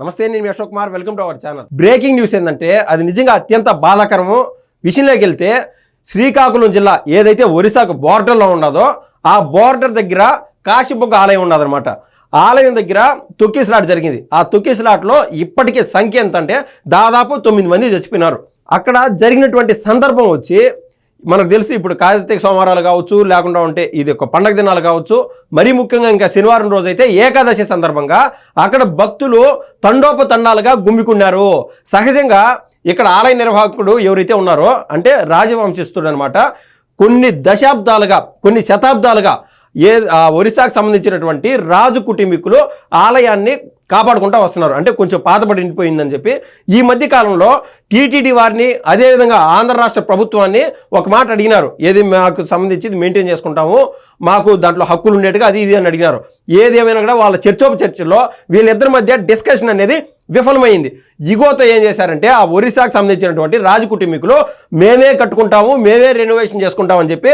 నమస్తే నేను Ashok Kumar. Welcome to our channel. Breaking news ఏంటంటే అది నిజంగా అత్యంత బాధాకరము. విషయంలోకి వెళ్తే శ్రీకాకుళం జిల్లా ఏదైతే ఒరిస్సాకు బోర్డర్లో ఉన్నదో ఆ బోర్డర్ దగ్గర కాశీబొగ్గ ఆలయం ఉన్నదనమాట ఆలయం దగ్గర తొక్కిసలాట జరిగింది. ఆ తొక్కిసలాటలో ఇప్పటికీ సంఖ్య ఎంత అంటే దాదాపు తొమ్మిది మంది చచ్చిపోయినారు. అక్కడ జరిగినటువంటి సందర్భం వచ్చి మనకు తెలిసి ఇప్పుడు కార్తీక సోమవారాలు కావచ్చు లేకుండా ఉంటే ఇది ఒక పండగ దినాలు కావచ్చు. మరీ ముఖ్యంగా ఇంకా శనివారం రోజు అయితే ఏకాదశి సందర్భంగా అక్కడ భక్తులు తండోపతండాలుగా గుమ్మికున్నారు. సహజంగా ఇక్కడ ఆలయ నిర్వాహకుడు ఎవరైతే ఉన్నారో అంటే రాజవంశిస్తుడు అనమాట కొన్ని దశాబ్దాలుగా కొన్ని శతాబ్దాలుగా ఏ ఆ ఒరిస్సాకు సంబంధించినటువంటి రాజు కుటుంబీకులు ఆలయాన్ని కాపాడుకుంటూ వస్తున్నారు. అంటే కొంచెం పాతబడి ఉండిపోయిందని చెప్పి ఈ మధ్య కాలంలో టీటీడీ వారిని అదేవిధంగా ఆంధ్ర రాష్ట్ర ప్రభుత్వాన్ని ఒక మాట అడిగినారు. ఏది మాకు సంబంధించి మెయింటైన్ చేసుకుంటాము మాకు దాంట్లో హక్కులు ఉండేట్టుగా అది ఇది అని అడిగినారు. ఏదేమైనా కూడా వాళ్ళ చర్చోప చర్చలో వీళ్ళిద్దరి మధ్య డిస్కషన్ అనేది విఫలమైంది. ఇగోతో ఏం చేశారంటే ఆ ఒరిస్సాకు సంబంధించినటువంటి రాజు కుటుంబీకులు మేమే కట్టుకుంటాము మేమే రెనోవేషన్ చేసుకుంటామని చెప్పి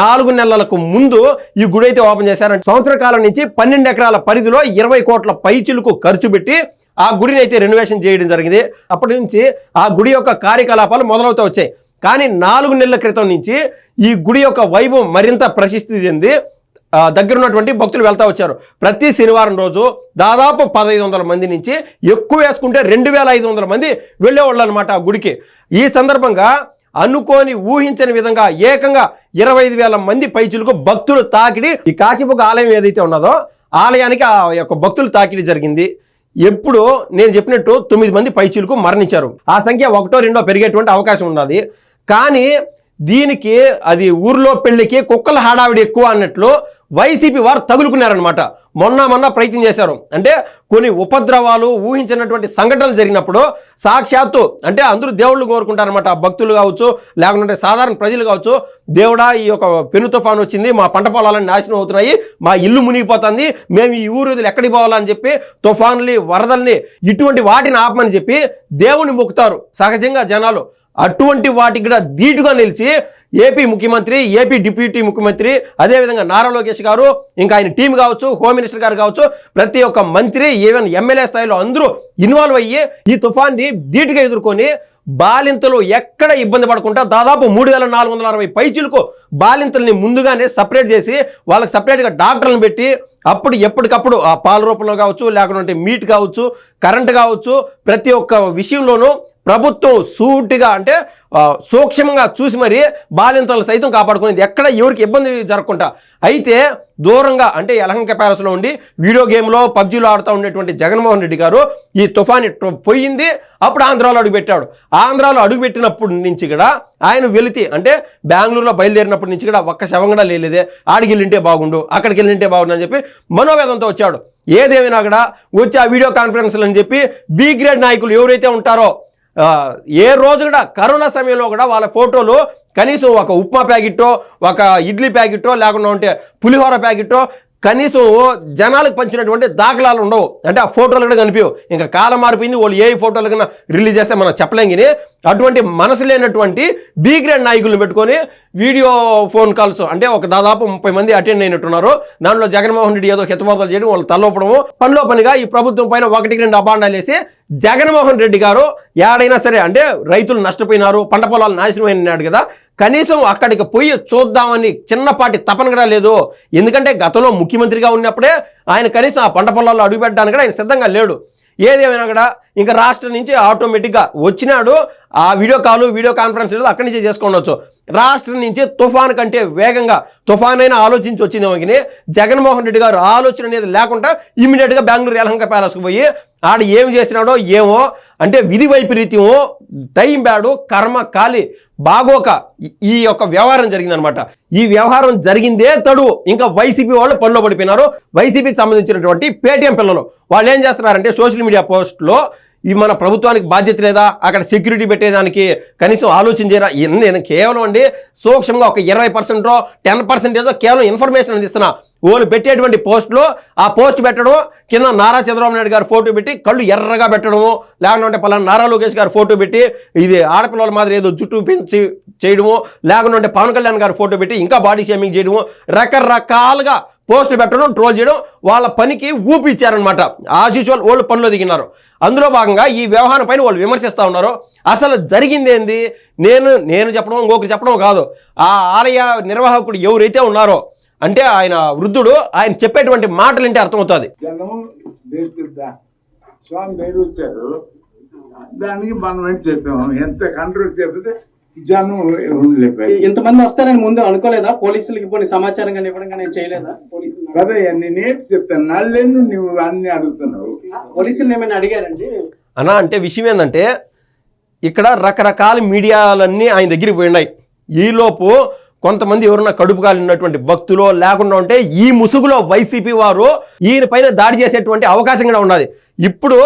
నాలుగు నెలలకు ముందు ఈ గుడి అయితే ఓపెన్ చేశారంటే సంవత్సర కాలం నుంచి పన్నెండు ఎకరాల పరిధిలో ఇరవై కోట్ల పైచిలకు ఖర్చు పెట్టి ఆ గుడిని అయితే రెనోవేషన్ చేయడం జరిగింది. అప్పటి నుంచి ఆ గుడి యొక్క కార్యకలాపాలు మొదలవుతూ వచ్చాయి. కానీ నాలుగు నెలల క్రితం నుంచి ఈ గుడి యొక్క వైభవం మరింత ప్రసిద్ధి చెంది దగ్గర ఉన్నటువంటి భక్తులు వెళ్తా వచ్చారు. ప్రతి శనివారం రోజు దాదాపు పదహైదు వందల మంది నుంచి ఎక్కువ వేసుకుంటే రెండు వేల ఐదు వందల మంది వెళ్ళేవాళ్ళు అనమాట ఆ గుడికి. ఈ సందర్భంగా అనుకోని ఊహించని విధంగా ఏకంగా ఇరవై ఐదు వేల మంది పైచులకు భక్తులు తాకిడి ఈ కాశీపుక ఆలయం ఏదైతే ఉన్నదో ఆలయానికి ఆ యొక్క భక్తులు తాకిడి జరిగింది. ఎప్పుడు నేను చెప్పినట్టు తొమ్మిది మంది పైచులకు మరణించారు. ఆ సంఖ్య ఒకటో రెండో పెరిగేటువంటి అవకాశం ఉన్నది. కానీ దీనికి అది ఊర్లో పెళ్ళికి కుక్కల హడావిడి ఎక్కువ అన్నట్లు వైసీపీ వారు తగులుకున్నారనమాట మొన్న మొన్న ప్రయత్నం చేశారు. అంటే కొన్ని ఉపద్రవాలు ఊహించినటువంటి సంఘటనలు జరిగినప్పుడు సాక్షాత్తు అంటే అందరూ దేవుళ్ళు కోరుకుంటారనమాట భక్తులు కావచ్చు లేకుంటే సాధారణ ప్రజలు కావచ్చు దేవుడా ఈ యొక్క పెను తుఫాన్ వచ్చింది మా పంట పొలాలన్నీ నాశనం అవుతున్నాయి మా ఇల్లు మునిగిపోతుంది మేము ఈ ఊరు వదిలి ఎక్కడికి పోవాలని చెప్పి తుఫాన్లు వరదల్ని ఇటువంటి వాటిని ఆపమని చెప్పి దేవుని మొక్కుతారు. సహజంగా జనాలు. అటువంటి వాటికి కూడా ధీటుగా నిలిచి ఏపీ ముఖ్యమంత్రి ఏపీ డిప్యూటీ ముఖ్యమంత్రి అదేవిధంగా నారా లోకేష్ గారు ఇంకా ఆయన టీం కావచ్చు హోమ్ మినిస్టర్ గారు కావచ్చు ప్రతి ఒక్క మంత్రి ఈవెన్ ఎమ్మెల్యే స్థాయిలో అందరూ ఇన్వాల్వ్ అయ్యి ఈ తుఫాన్ని ధీటుగా ఎదుర్కొని బాలింతలు ఎక్కడ ఇబ్బంది పడకుండా దాదాపు మూడు వేల నాలుగు వందల అరవై పైచీలకు బాలింతల్ని ముందుగానే సపరేట్ చేసి వాళ్ళకి సపరేట్గా డాక్టర్లను పెట్టి అప్పుడు ఎప్పటికప్పుడు ఆ పాల రూపంలో కావచ్చు లేకుంటే మీట్ కావచ్చు కరెంట్ కావచ్చు ప్రతి ఒక్క విషయంలోనూ ప్రభుత్వం సూటిగా అంటే సూక్ష్మంగా చూసి మరి బాలింతలు సైతం కాపాడుకునేది ఎక్కడ ఎవరికి ఇబ్బంది జరగకుండా. అయితే దూరంగా అంటే యలహంక ప్యాలెస్లో ఉండి వీడియో గేమ్లో పబ్జీలో ఆడుతూ ఉండేటువంటి జగన్మోహన్ రెడ్డి గారు ఈ తుఫాన్ పోయింది. అప్పుడు ఆంధ్రాలో అడుగుపెట్టాడు ఆంధ్రాలో అడుగుపెట్టినప్పటి నుంచి కూడా ఆయన వెళితే అంటే బెంగళూరులో బయలుదేరినప్పటి నుంచి కూడా ఒక్క శవం కూడా లేలేదే. ఆడికి వెళ్ళింటే బాగుండు అక్కడికి వెళ్ళింటే బాగుండు అని చెప్పి మనోవేదంతో వచ్చాడు. ఏదేమైనా కూడా వచ్చి ఆ వీడియో కాన్ఫరెన్స్లు అని చెప్పి బీ గ్రేడ్ నాయకులు ఎవరైతే ఉంటారో ఏ రోజు కూడా కరోనా సమయంలో కూడా వాళ్ళ ఫోటోలు కనీసం ఒక ఉప్మా ప్యాకెట్టో ఒక ఇడ్లీ ప్యాకెట్టో లేకుండా ఉంటే పులిహోర ప్యాకెట్టో కనీసం జనాలకు పంచినటువంటి దాఖలాలు ఉండవు. అంటే ఆ ఫోటోలు కూడా కనిపించవు. ఇంకా కాలం మారిపోయింది వాళ్ళు ఏ ఫోటోలు కన్నా రిలీజ్ చేస్తే మనం చెప్పలేం కానీ అటువంటి మనసు లేనటువంటి బీ గ్రేడ్ నాయకులను పెట్టుకొని వీడియో ఫోన్ కాల్స్ అంటే ఒక దాదాపు ముప్పై మంది అటెండ్ అయినట్టున్నారు. దాంట్లో జగన్మోహన్ రెడ్డి ఏదో హితబోధలు చేయడం వాళ్ళు తల్లొప్పడము పనిలో పనిగా ఈ ప్రభుత్వం పైన ఒకటికి రెండు అబాండాలు వేసి జగన్మోహన్ రెడ్డి గారు ఏడైనా సరే అంటే రైతులు నష్టపోయినారు పంట పొలాలు నాశనం అయినాడు కదా కనీసం అక్కడికి పోయి చూద్దామని చిన్నపాటి తపన కూడా లేదు. ఎందుకంటే గతంలో ముఖ్యమంత్రిగా ఉన్నప్పుడే ఆయన కనీసం ఆ పంట పొలాల్లో అడుగుపెట్టడానికి కూడా ఆయన సిద్ధంగా లేడు. ఏదేమైనా కూడా ఇంకా రాష్ట్రం నుంచి ఆటోమేటిక్గా వచ్చినాడు. ఆ వీడియో కాల్ వీడియో కాన్ఫరెన్స్ ఏదో అక్కడి నుంచే చేసుకోవచ్చు రాష్ట్రం నుంచి తుఫాన్ కంటే వేగంగా తుఫాన్ అయినా ఆలోచించి వచ్చింది కానీ జగన్మోహన్ రెడ్డి గారు ఆలోచన అనేది లేకుండా ఇమీడియట్గా బెంగళూరు యలహంక ప్యాలెస్కి పోయి ఆడ ఏం చేసినాడో ఏమో అంటే విధి వైపరీత్యమో టైం బ్యాడు కర్మ కాలి బాగోక ఈ- యొక్క వ్యవహారం జరిగిందనమాట. ఈ వ్యవహారం జరిగిందే తడువు ఇంకా వైసీపీ వాళ్ళు పనిలో పడిపోయినారు. వైసీపీకి సంబంధించినటువంటి పేటీఎం పిల్లలు వాళ్ళు ఏం చేస్తున్నారంటే సోషల్ మీడియా పోస్ట్లో ఈ మన ప్రభుత్వానికి బాధ్యత లేదా? అక్కడ సెక్యూరిటీ పెట్టేదానికి కనీసం ఆలోచన చేయరా నేను కేవలం అండి సూక్ష్మంగా ఒక ఇరవై పర్సెంటో టెన్ పర్సెంటేజో కేవలం ఇన్ఫర్మేషన్ అందిస్తున్నా. వాళ్ళు పెట్టేటువంటి పోస్టులు ఆ పోస్ట్ పెట్టడం కింద నారా చంద్రబాబు నాయుడు గారు ఫోటో పెట్టి కళ్ళు ఎర్రగా పెట్టడము లేకుంటే పలానా నారా లోకేష్ గారు ఫోటో పెట్టి ఇది ఆడపిల్లల మాదిరి ఏదో జుట్టు పెంచి చేయడము లేకుంటే పవన్ కళ్యాణ్ గారు ఫోటో పెట్టి ఇంకా బాడీ షేమింగ్ చేయడము రకరకాలుగా పోస్టులు పెట్టడం ట్రోల్ చేయడం వాళ్ళ పనికి ఊపి ఇచ్చారనమాట యాజ్ యూజువల్ వాళ్ళు పనిలో దిగినారు. అందులో భాగంగా ఈ వ్యవహారం పైన వాళ్ళు విమర్శిస్తూ ఉన్నారు. అసలు జరిగిందేంది నేను నేను చెప్పడం ఇంకొకరు చెప్పడం కాదు. ఆ ఆలయ నిర్వాహకుడు ఎవరైతే ఉన్నారో అంటే ఆయన వృద్ధుడు ఆయన చెప్పేటువంటి మాటలు అంటే అర్థమవుతుంది. స్వామి దానికి మనం ఏం చేద్దాం? ఎంత కంట్రోల్ చేస్తే ఇంతమంది వస్తారని ముందు అనుకోలేదా? పోలీసులకి పోనీ సమాచారం కానీ ఇవ్వడం కానీ చేయలేదా? పోలీసులు కదా నేనేం చెప్తాను నల్లేను నువ్వు అన్ని అడుగుతున్నావు. పోలీసులు ఏమైనా అడిగారండి? అన్నా అంటే విషయం ఏంటంటే ఇక్కడ రకరకాల మీడియాలన్నీ ఆయన దగ్గరికి పోయినాయి. ఈలోపు కొంతమంది ఎవరన్నా కడుపు కాలినటువంటి భక్తులు లేకుండా ఉంటే ఈ ముసుగులో వైసీపీ వారు ఈయన పైన దాడి చేసేటువంటి అవకాశం కూడా ఉన్నది. ఇప్పుడు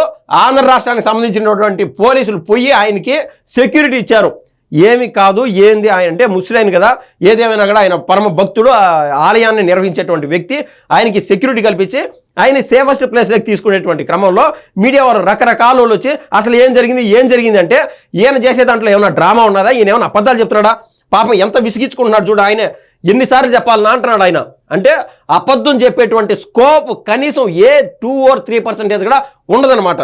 ఆంధ్ర రాష్ట్రానికి సంబంధించినటువంటి పోలీసులు పోయి ఆయనకి సెక్యూరిటీ ఇచ్చారు. ఏమి కాదు ఏంది ఆయన అంటే ముస్లిం కదా. ఏదేమైనా కూడా ఆయన పరమ భక్తుడు ఆలయాన్ని నిర్వహించేటువంటి వ్యక్తి ఆయనకి సెక్యూరిటీ కల్పించి ఆయన సేఫెస్ట్ ప్లేస్లోకి తీసుకునేటువంటి క్రమంలో మీడియా వారు రకరకాల వాళ్ళు వచ్చి అసలు ఏం జరిగింది ఏం జరిగింది అంటే ఈయన చేసే దాంట్లో ఏమైనా డ్రామా ఉన్నదా? ఈయన ఏమైనా అబద్ధాలు చెప్తున్నాడా? పాపం ఎంత విసిగించుకుంటున్నాడు చూడు ఆయన. ఎన్నిసార్లు చెప్పాలని అంటున్నాడు ఆయన. అంటే అబద్ధం చెప్పేటువంటి స్కోప్ కనీసం a two or three percentage కూడా ఉండదన్నమాట.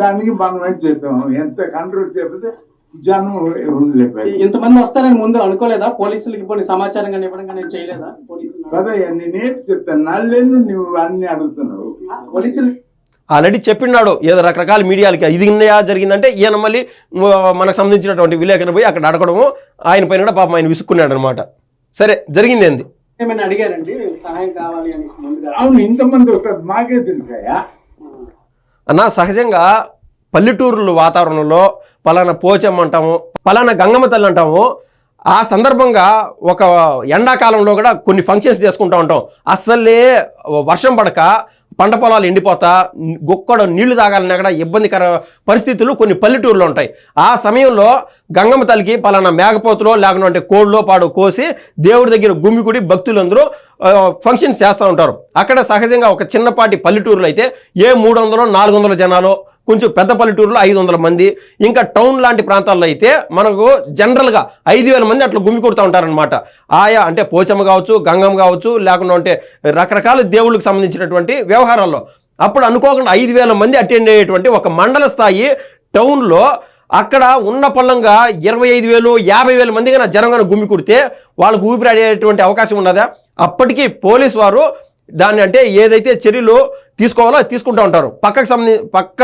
దానికి మనం ఏం చేద్దాం. ఎంత కంట్రోల్ చేస్తే జనం ఇంతమంది వస్తారని ముందు అనుకోలేదా? పోలీసులకి పోనీ సమాచారం కానీ ఇవ్వడం కానీ చేయలేదా? కదా నేనేం చెప్తాను. నల్లేను నువ్వు అన్ని అడుగుతున్నావు. పోలీసులు ఆల్రెడీ చెప్పినాడు ఏదో రకరకాల మీడియాలకి. ఇది ఇన్నయా జరిగిందంటే ఈయన మళ్ళీ మనకు సంబంధించినటువంటి విలేకరు పోయి అక్కడ అడగడము ఆయన పైన కూడా పాపం ఆయన విసుక్కున్నాడు అనమాట సరే జరిగింది ఏంది? ఏమైనా అడిగారండి? సహాయం కావాలి అని ముందుగా. అవును ఇంతమంది వస్తారు మాకే తెలుసాయా? అన్న సహజంగా పల్లెటూరుల వాతావరణంలో పలానా పోచమ్మ అంటాము పలానా గంగమ్మ తల్లి అంటాము ఆ సందర్భంగా ఒక ఎండాకాలంలో కూడా కొన్ని ఫంక్షన్స్ చేసుకుంటూ ఉంటాం. అస్సలే వర్షం పడక పంట పొలాలు ఎండిపోతా గొక్కడ నీళ్ళు తాగాలన్నా కూడా ఇబ్బందికర పరిస్థితులు కొన్ని పల్లెటూరులో ఉంటాయి. ఆ సమయంలో గంగమ్మ తల్లికి పలానా మేకపోతులో లేకుంటే కోళ్ళలో పాడు కోసి దేవుడి దగ్గర గుమ్మికుడి భక్తులందరూ ఫంక్షన్స్ చేస్తూ ఉంటారు. అక్కడ సహజంగా ఒక చిన్నపాటి పల్లెటూరులో అయితే ఏ మూడు వందలు నాలుగు వందల జనాలు కొంచెం పెద్ద పల్లెటూరులో ఐదు వందల మంది. ఇంకా టౌన్ లాంటి ప్రాంతాల్లో అయితే మనకు జనరల్గా ఐదు వేల మంది అట్లా గుమ్మి కొడుతూ ఉంటారనమాట ఆయా అంటే పోచమ్మ కావచ్చు గంగమ్మ కావచ్చు లేకుండా అంటే రకరకాల దేవుళ్ళకి సంబంధించినటువంటి వ్యవహారాల్లో. అప్పుడు అనుకోకుండా ఐదు వేల మంది అటెండ్ అయ్యేటువంటి ఒక మండల స్థాయి టౌన్లో అక్కడ ఉన్న పొలంగా ఇరవై ఐదు వేలు యాభై వేల మంది కన్నా జనంగా గుమ్మి కుడితే వాళ్ళకు ఊపిరాడేటువంటి అవకాశం ఉన్నదా? అప్పటికీ పోలీస్ వారు దాన్ని అంటే ఏదైతే చర్యలు తీసుకోవాలో అది తీసుకుంటూ ఉంటారు. పక్కకు సంబంధించి పక్క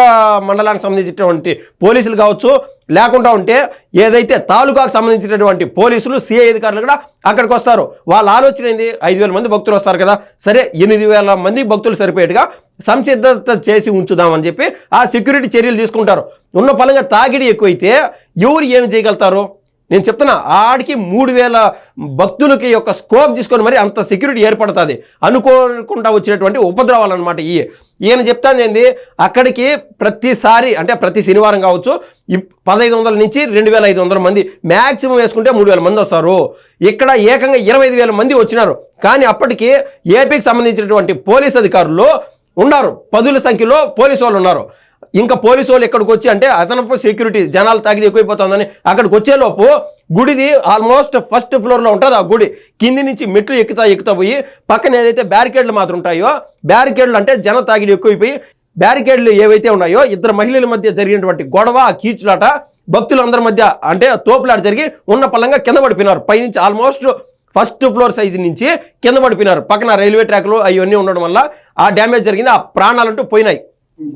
మండలానికి సంబంధించినటువంటి పోలీసులు కావచ్చు లేకుండా ఉంటే ఏదైతే తాలూకాకు సంబంధించినటువంటి పోలీసులు సిఐ అధికారులు కూడా అక్కడికి వస్తారు. వాళ్ళ ఆలోచన ఏంది? ఐదు వేల మంది భక్తులు వస్తారు కదా. సరే ఎనిమిది వేల మంది భక్తులు సరిపోయేట్టుగా సంసిద్ధత చేసి ఉంచుదామని చెప్పి ఆ సెక్యూరిటీ చర్యలు తీసుకుంటారు. ఉన్న ఫలంగా తాగిడి ఎక్కువైతే ఎవరు ఏమి చేయగలుగుతారు? నేను చెప్తున్నా ఆడికి మూడు వేల భక్తులకి యొక్క స్కోప్ తీసుకొని మరి అంత సెక్యూరిటీ ఏర్పడుతుంది. అనుకోకుండా వచ్చినటువంటి ఉపద్రవాలు అనమాట ఈ ఈయన చెప్తాను ఏంది అక్కడికి ప్రతిసారి అంటే ప్రతి శనివారం కావచ్చు పదహైదు వందల నుంచి రెండు వేల ఐదు వందల మంది మ్యాక్సిమం వేసుకుంటే మూడు వేల మంది వస్తారు. ఇక్కడ ఏకంగా ఇరవై ఐదు వేల మంది వచ్చినారు. కానీ అప్పటికి ఏపీకి సంబంధించినటువంటి పోలీస్ అధికారులు ఉన్నారు. పదుల సంఖ్యలో పోలీసు వాళ్ళు ఉన్నారు. ఇంకా పోలీసు వాళ్ళు ఇక్కడికి వచ్చి అంటే అదనపు సెక్యూరిటీ జనాలు తాగిడి ఎక్కువైపోతుందని అక్కడికి వచ్చేలోపు గుడిది ఆల్మోస్ట్ ఫస్ట్ ఫ్లోర్లో ఉంటుంది ఆ గుడి. కింది నుంచి మెట్లు ఎక్కుతా ఎక్కుతా పోయి పక్కన ఏదైతే బ్యారికేడ్లు మాత్రం ఉంటాయో బ్యారికేడ్లు అంటే జన తాగిడి ఎక్కువైపోయి బ్యారికేడ్లు ఏవైతే ఉన్నాయో ఇద్దరు మహిళల మధ్య జరిగినటువంటి గొడవ ఆ కీచులాట భక్తులందరి మధ్య అంటే తోపులాట జరిగి ఉన్న పళ్ళంగా కింద పడిపోయినారు. పైనుంచి ఆల్మోస్ట్ ఫస్ట్ ఫ్లోర్ సైజు నుంచి కింద పడిపోయినారు. పక్కన రైల్వే ట్రాక్లు అవన్నీ ఉండడం వల్ల ఆ డ్యామేజ్ జరిగింది. ఆ ప్రాణాలంటూ పోయినాయి.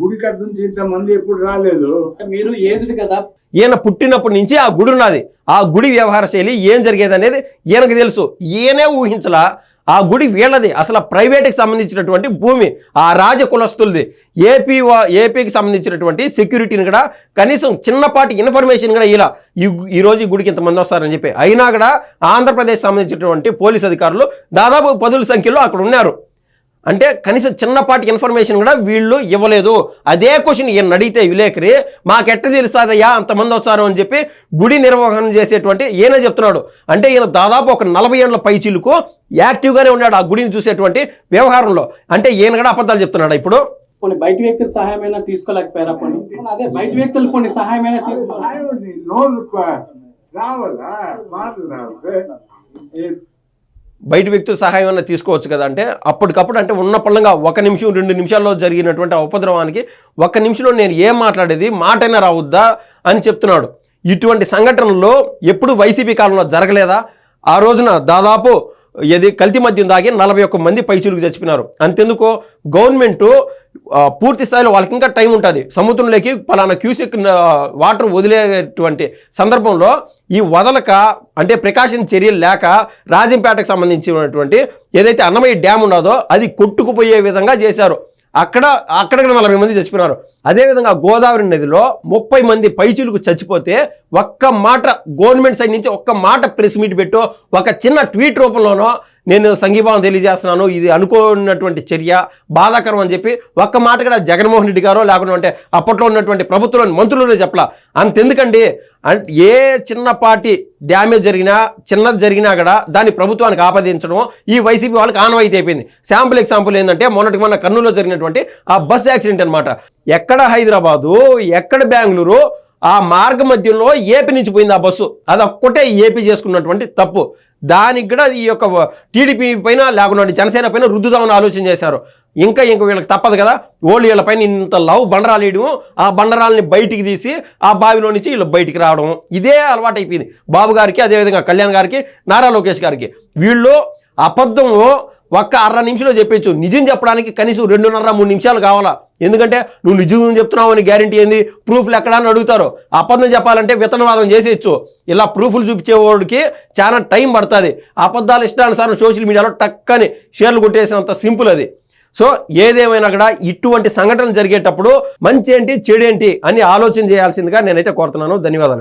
గుడి నుంచి ఇంతమంది ఎప్పుడు రాలేదు. మీరు ఏజ్డ్ కదా. ఈయన పుట్టినప్పటి నుంచి ఆ గుడి ఉన్నది. ఆ గుడి వ్యవహార శైలి ఏం జరిగేది అనేది ఈయనకు తెలుసు. ఈయనే ఊహించలా ఆ గుడి వీళ్ళది. అసలు ప్రైవేట్కి సంబంధించినటువంటి భూమి ఆ రాజ కులస్తులది. ఏపీ ఏపీకి సంబంధించినటువంటి సెక్యూరిటీని కూడా కనీసం చిన్నపాటి ఇన్ఫర్మేషన్ కూడా ఇలా ఈ గు- ఈ రోజు ఈ గుడికి ఇంతమంది వస్తారని చెప్పి. అయినా కూడా ఆంధ్రప్రదేశ్ సంబంధించినటువంటి పోలీస్ అధికారులు దాదాపు పదుల సంఖ్యలో అక్కడ ఉన్నారు. అంటే కనీసం చిన్నపాటి ఇన్ఫర్మేషన్ కూడా వీళ్ళు ఇవ్వలేదు. అదే క్వశ్చన్ ఈయన అడిగితే విలేకరి మాకెట్ట తెలుస్తుందయ్యా అంతమంది వస్తారు అని చెప్పి గుడి నిర్వహణ చేసేటువంటి ఈయన చెప్తున్నాడు. అంటే ఈయన దాదాపు ఒక నలభై ఏళ్ళ పైచీలకు యాక్టివ్గానే ఉన్నాడు ఆ గుడిని చూసేటువంటి వ్యవహారంలో. అంటే ఈయన కూడా అబద్ధాలు చెప్తున్నాడు ఇప్పుడు? కొన్ని బయట వ్యక్తుల సహాయమైనా తీసుకోలేకపోయారా కొన్ని అదే బయట వ్యక్తులు కొన్ని సహాయమైనా తీసుకోవాలి బయట వ్యక్తుల సహాయం అన్న తీసుకోవచ్చు కదా. అంటే అప్పటికప్పుడు అంటే ఉన్న పళ్ళంగా ఒక నిమిషం రెండు నిమిషాల్లో జరిగినటువంటి ఉపద్రవానికి ఒక్క నిమిషంలో నేను ఏం మాట్లాడేది? మాటైనా రావద్దా? అని చెప్తున్నాడు. ఇటువంటి సంఘటనలో ఎప్పుడు వైసీపీ కాలంలో జరగలేదా? ఆ రోజున దాదాపు ఇది కల్తీ మద్యం దాగి నలభై ఒక్క మంది పైచులకు చచ్చిపోయినారు. అంతెందుకు? గవర్నమెంటు పూర్తి స్థాయిలో వాళ్ళకి ఇంకా టైం ఉంటుంది. సముద్రంలోకి పలానా క్యూసెక్ వాటర్ వదిలేటువంటి సందర్భంలో ఈ వదలక అంటే ప్రికాషన్ చర్యలు లేక రాజంపేటకు సంబంధించినటువంటి ఏదైతే అన్నమయ్య డ్యామ్ ఉన్నదో అది కొట్టుకుపోయే విధంగా చేశారు. అక్కడ అక్కడ నలభై మంది చచ్చిపోయినారు. అదేవిధంగా గోదావరి నదిలో ముప్పై మంది పైచులకు చచ్చిపోతే ఒక్క మాట గవర్నమెంట్ సైడ్ నుంచి ఒక్క మాట ప్రెస్ మీట్ పెట్టు ఒక చిన్న ట్వీట్ రూపంలోనో నేను సంఘీభావం తెలియజేస్తున్నాను. ఇది అనుకోనటువంటి చర్య బాధాకరం అని చెప్పి ఒక్క మాట కూడా జగన్మోహన్ రెడ్డి గారో లేకుంటే అప్పట్లో ఉన్నటువంటి ప్రభుత్వంలోని మంత్రులనే చెప్పలా. అంతెందుకండి? అంటే ఏ చిన్నపాటి డ్యామేజ్ జరిగినా చిన్నది జరిగినా కూడా దాన్ని ప్రభుత్వానికి ఆపాదించడం ఈ వైసీపీ వాళ్ళకి ఆనవాయితీ అయిపోయింది. శాంపుల్ ఎగ్జాంపుల్ ఏంటంటే మొన్నటికి మొన్న కర్నూలులో జరిగినటువంటి ఆ బస్ యాక్సిడెంట్ అనమాట ఎక్కడ హైదరాబాదు ఎక్కడ బెంగళూరు ఆ మార్గ మధ్యంలో ఏపీ నుంచి పోయింది ఆ బస్సు. అది ఒక్కటే ఏపీ చేసుకున్నటువంటి తప్పు. దానికి కూడా ఈ యొక్క టీడీపీ పైన లేకుండా జనసేన పైన రుద్దుదామని ఆలోచన చేశారు. ఇంకా ఇంక వీళ్ళకి తప్పదు కదా. ఓళ్ళు వీళ్ళపైన ఇంత లవ్ బండరాలు వేయడం ఆ బండరాలని బయటికి తీసి ఆ బావిలో నుంచి వీళ్ళు బయటికి రావడం ఇదే అలవాటు అయిపోయింది బాబు గారికి అదేవిధంగా కళ్యాణ్ గారికి నారా లోకేష్ గారికి. వీళ్ళు అబద్ధము ఒక్క అర నిమిషంలో చెప్పచ్చు. నిజం చెప్పడానికి కనీసం రెండున్నర మూడు నిమిషాలు కావాలా? ఎందుకంటే నువ్వు నిజం చెప్తున్నావు అని గ్యారంటీ ఏంది? ప్రూఫ్లు ఎక్కడా అని అడుగుతారు. అబద్ధం చెప్పాలంటే విత్తనవాదం చేసేయచ్చు. ఇలా ప్రూఫ్లు చూపించేవాడికి చాలా టైం పడుతుంది. అబద్ధాలు ఇష్టానుసారం సోషల్ మీడియాలో టక్కని షేర్లు కొట్టేసినంత సింపుల్ అది. సో ఏదేమైనా కూడా ఇటువంటి సంఘటనలు జరిగేటప్పుడు మంచి ఏంటి చెడు ఏంటి అని ఆలోచన చేయాల్సిందిగా నేనైతే కోరుతున్నాను. ధన్యవాదాలు.